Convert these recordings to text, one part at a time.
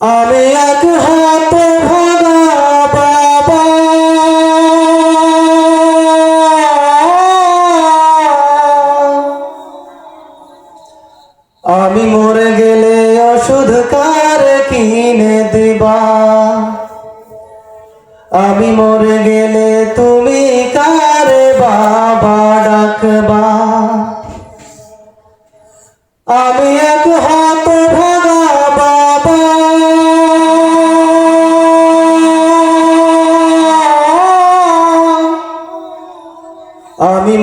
আমি এক হাত ভাগা বাবা। আমি মরে গেলে ওষুধ কার কিনে দিবা? আমি মরে গেলে তুমি কার বাবা ডাকবা? আমি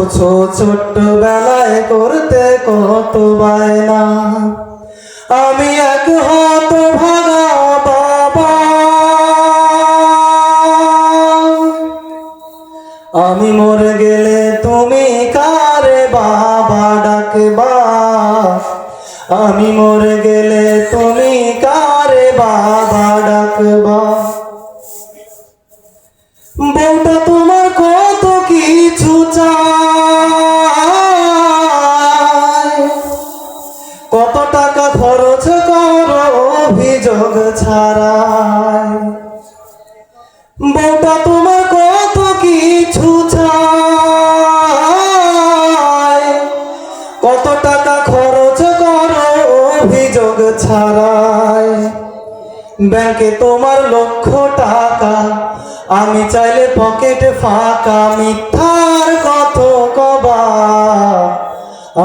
অথচ ছোট্টবেলায় করতে কত বায়না। আমি এক হাত ভাগা বাবা। আমি মরে গেলে তুমি কারে বাবা ডাকবা? আমি মরে গেলে তুমি কারে বাবা ডাকবা? বউটা অভিযোগ ছাড়াই। বউটা তোমার কত কিছু চায়? কত টাকা খরচ করো অভিযোগ ছাড়াই? ব্যাংকে তোমার লক্ষ টাকা, আমি চাইলে পকেটে ফাঁকা মিথ্যার কত কবা?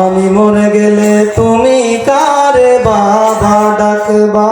আমি মরে গেলে তুমি কারে বাবা ডাকবা?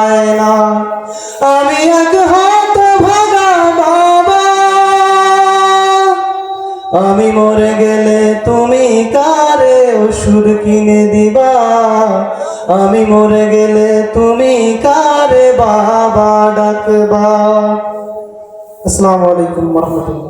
আমি এক হাত ভাগা বাবা। আমি মরে গেলে তুমি কারে ওষুধ কিনে দিবা? আমি মরে গেলে তুমি কারে বাবা ডাকবা? আসসালামু আলাইকুম রহমতুল্লাহ।